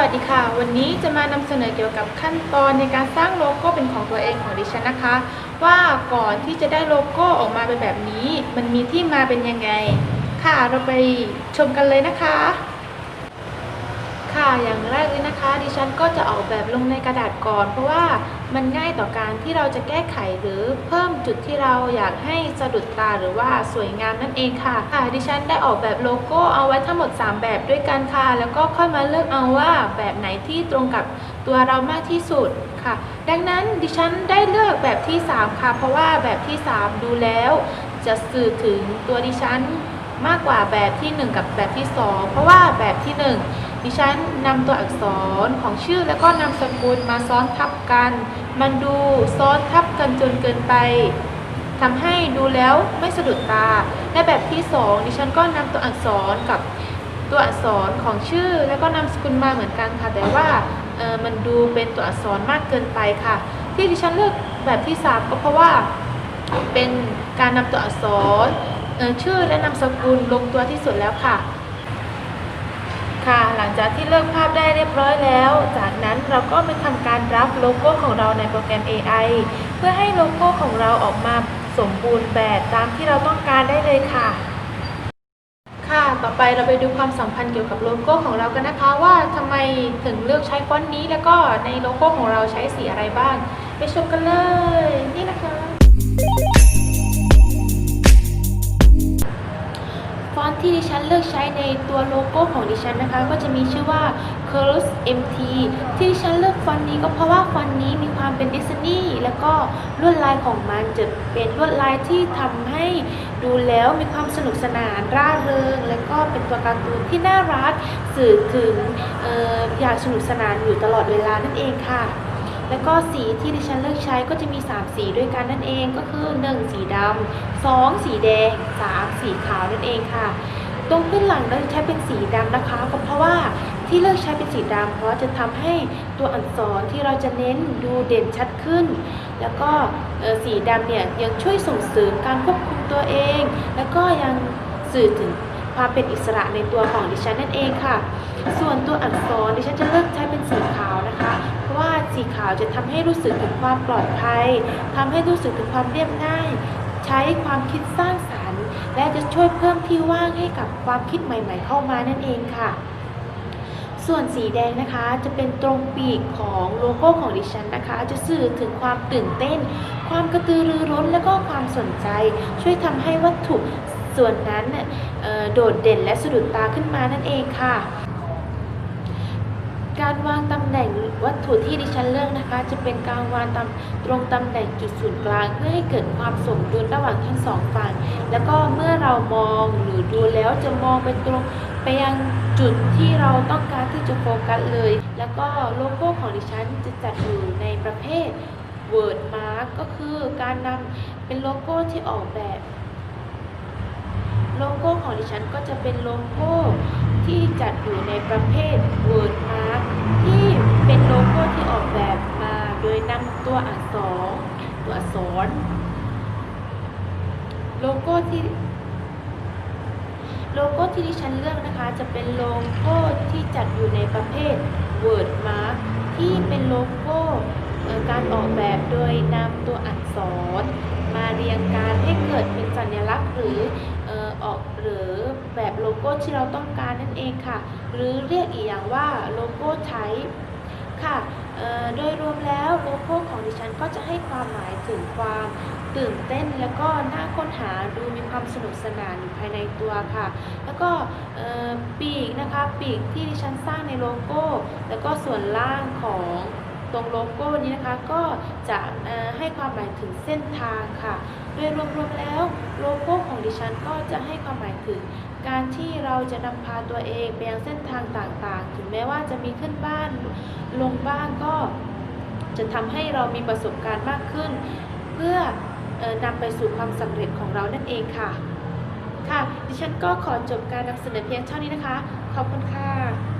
วัสดีค่ะ วันนี้จะมานำเสนอเกี่ยวกับขั้นตอนในการสร้างโลโก้เป็นของตัวเองของดิฉันนะคะ ว่าก่อนที่จะได้โลโก้ออกมาเป็นแบบนี้ มันมีที่มาเป็นยังไง ค่ะเราไปชมกันเลยนะคะ อย่างแรกเลยนะคะ ดิฉันก็จะออกแบบลงในกระดาษก่อน เพราะว่ามันง่ายต่อการที่เราจะแก้ไขหรือเพิ่มจุดที่เราอยากให้สะดุดตาหรือว่าสวยงามนั่นเองค่ะค่ะ ดิฉันได้ออกแบบโลโก้เอาไว้ทั้งหมด 3 แบบด้วยกันค่ะ แล้วก็ค่อยมาเลือกเอาว่าแบบไหนที่ตรงกับตัวเรามากที่สุดค่ะ ดังนั้นดิฉันได้เลือกแบบที่ 3 ค่ะ เพราะว่าแบบที่ 3 ดูแล้ว จะสื่อถึงตัวดิฉันมากกว่าแบบที่ 1 กับแบบที่ 2 เพราะว่าแบบที่ 1 ดิฉันนำตัวอักษรของชื่อแล้วก็นามสกุลมาซ้อนทับกัน มันดูซ้อนทับกันจนเกินไปทำให้ดูแล้วไม่สะดุดตา และแบบที่ 2 ดิฉันก็นำตัวอักษรกับตัวอักษรของชื่อ แล้วก็นามสกุลมาเหมือนกันค่ะ แต่ว่ามันดูเป็นตัวอักษรมากเกินไปค่ะ ที่ดิฉันเลือกแบบที่ 3 ก็เพราะว่าเป็นการนำตัวอักษรชื่อและนามสกุลลงตัวที่สุดแล้วค่ะ ค่ะ หลังจากที่เลือกภาพได้เรียบร้อยแล้ว จากนั้นเราก็มาทำการรับโลโก้ของเราในโปรแกรม AI เพื่อให้โลโก้ของเราออกมาสมบูรณ์แบบตามที่เราต้องการได้เลยค่ะ ค่ะ ต่อไปเราไปดูความสัมพันธ์เกี่ยวกับโลโก้ของเรากันนะคะ ว่าทำไมถึงเลือกใช้ฟอนต์นี้แล้วก็ในโลโก้ของเราใช้สีอะไรบ้าง ไปชมกันเลย นี่นะคะ อนที่ดิฉันเลือกใช้ในตัวโลโก้ของดิฉันนะคะ ก็จะมีชื่อว่า Curls MT ที่ดิฉันเลือกฟอนต์นี้ก็เพราะว่าฟอนต์นี้มีความเป็นดิสนีย์แล้วก็ลวดลายของมันจะเป็นลวดลายที่ทำให้ดูแล้วมีความสนุกสนานร่าเริง และก็เป็นตัวการ์ตูนที่น่ารักสื่อถึงอออยากสนุกสนานอยู่ตลอดเวลานั่นเองค่ะ แล้วก็สีที่ดิฉันเลือกใช้ก็จะมี 3 สีด้วยกันนั่นเองก็คือ 1 สีดำ2สีแดง 3 สีขาวนั่นเองค่ะ ตรงพื้นหลังเราจะใช้เป็นสีดำนะคะก็เพราะว่าที่เลือกใช้เป็นสีดำเพราะจะทำให้ตัวอักษรที่เราจะเน้นดูเด่นชัดขึ้น แล้วก็สีดำเนี่ยยังช่วยส่งเสริมการควบคุมตัวเอง แล้วก็ยังสื่อถึงความเป็นอิสระในตัวของดิฉันนั่นเองค่ะ ส่วนตัวอักษรดิฉันจะเลือกใช้เป็นสีขาว นะคะเพราะว่าสีขาวจะทำให้รู้สึกถึงความปลอดภัยทำให้รู้สึกถึงความเรียบง่าย ใช้ความคิดสร้างสรรค์ และจะช่วยเพิ่มที่ว่างให้กับความคิดใหม่ ๆ เข้ามานั่นเองค่ะ ส่วนสีแดงนะคะจะเป็นตรงปีกของโลโก้ของดิฉันนะคะ จะสื่อถึงความตื่นเต้น ความกระตือรือร้นและก็ความสนใจ ช่วยทำให้วัตถุส่วนนั้นเน่ยโดดเด่นและสะดุดตาขึ้นมานั่นเองค่ะ การวางตำแหน่งวัตถุที่ดิฉันเลือกนะคะ จะเป็นการวางตำตรงตำแหน่งจุดศูนย์กลาง เพื่อให้เกิดความสมดุลระหว่างทั้งสองฝั่งแล้วก็เมื่อเรามองหรือดูแล้วจะมองไปตรงไปยังจุดที่เราต้องการที่จะโฟกัสเลย แล้วก็โลโก้ของดิฉันจะจัดอยู่ในประเภท Word Mark ก็คือการนำเป็นโลโก้ที่ออกแบบ โลโก้ของดิฉันก็จะเป็นโลโก้ที่จัดอยู่ในประเภท Word Mark ที่เป็นโลโก้ที่ออกแบบมาโดยนำตัวอักษรตัวอักษร โลโก้ที่โลโก้ที่ดิฉันเลือกนะคะจะเป็นโลโก้ที่จัดอยู่ในประเภท Word Mark ที่เป็นโลโก้การออกแบบโดยนำตัวอักษร มาเรียงการให้เกิดเป็นสัญลักษณ์หรือ ออกหรือแบบโลโก้ที่เราต้องการนั่นเองค่ะ หรือเรียกอีกอย่างว่าโลโก้ไทป์ค่ะโดยรวมแล้วโลโก้ของดิฉันก็จะให้ความหมายถึงความตื่นเต้นแล้วก็น่าค้นหาดูมีความสนุกสนานอยู่ภายในตัวค่ะ แล้วก็ปีกนะคะปีกที่ดิฉันสร้างในโลโก้ แล้วก็ส่วนล่างของ ตรงโลโก้นี้นะคะก็จะให้ความหมายถึงเส้นทางค่ะโดยรวมๆแล้วโลโก้ของดิฉันก็จะให้ความหมายถึงการที่เราจะนำพาตัวเองไปยังเส้นทางต่างๆ ถึงแม้ว่าจะมีขึ้นบ้านลงบ้านก็จะทำให้เรามีประสบการณ์มากขึ้น เพื่ออนำไปสู่ความสำเร็จของเรานั่นเองค่ะ ค่ะ ดิฉันก็ขอจบการนำเสนอเพียงเท่านี้นะคะ ขอบคุณค่ะ